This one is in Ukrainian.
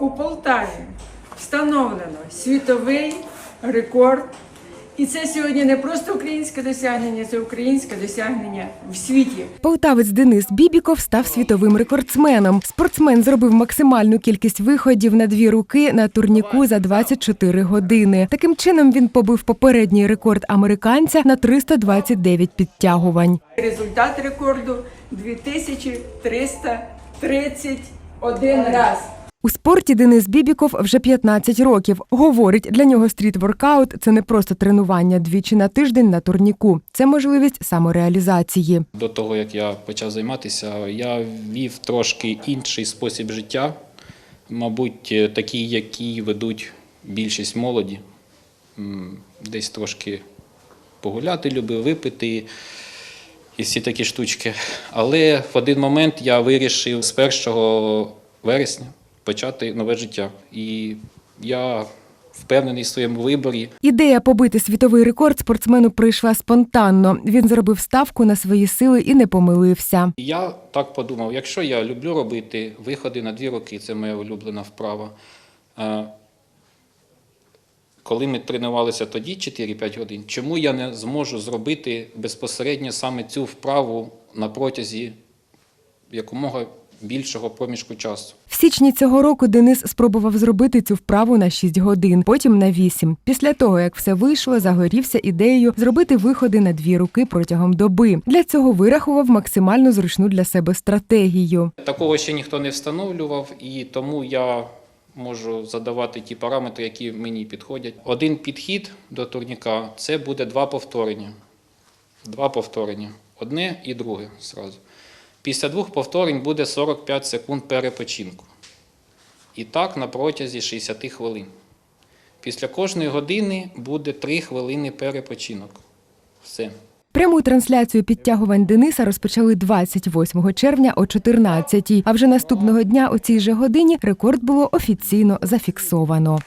у Полтаві встановлено світовий рекорд. І це сьогодні не просто українське досягнення, це українське досягнення в світі. Полтавець Денис Бібіков став світовим рекордсменом. Спортсмен зробив максимальну кількість виходів на дві руки на турніку за 24 години. Таким чином він побив попередній рекорд американця на 329 підтягувань. Результат рекорду 2331 раз. У спорті Денис Бібіков вже 15 років. Говорить, для нього стріт-воркаут – це не просто тренування двічі на тиждень на турніку. Це можливість самореалізації. До того, як я почав займатися, я вів трошки інший спосіб життя, мабуть, е, такий, який ведуть більшість молоді. Десь трошки погуляти любив, випити і всі такі штучки. Але в один момент я вирішив з 1 вересня почати нове життя. І я впевнений в своєму виборі. Ідея побити світовий рекорд спортсмену прийшла спонтанно. Він зробив ставку на свої сили і не помилився. Я так подумав, якщо я люблю робити виходи на дві роки, це моя улюблена вправа. Е, Коли ми тренувалися тоді 4-5 годин, чому я не зможу зробити безпосередньо саме цю вправу на протязі якомога більшого проміжку часу? Січні цього року Денис спробував зробити цю вправу на 6 годин, потім на 8. Після того, як все вийшло, загорівся ідеєю зробити виходи на дві руки протягом доби. Для цього вирахував максимально зручну для себе стратегію. Такого ще ніхто не встановлював, і тому я можу задавати ті параметри, які мені підходять. Один підхід до турніка це буде два повторення. Два повторення. Одне і друге зразу. Після двох повторень буде 45 секунд перепочинку. І так на протязі 60 хвилин. Після кожної години буде 3 хвилини перепочинок. Все. Пряму трансляцію підтягувань Дениса розпочали 28 червня о 14-й, А вже наступного дня о цій же годині рекорд було офіційно зафіксовано.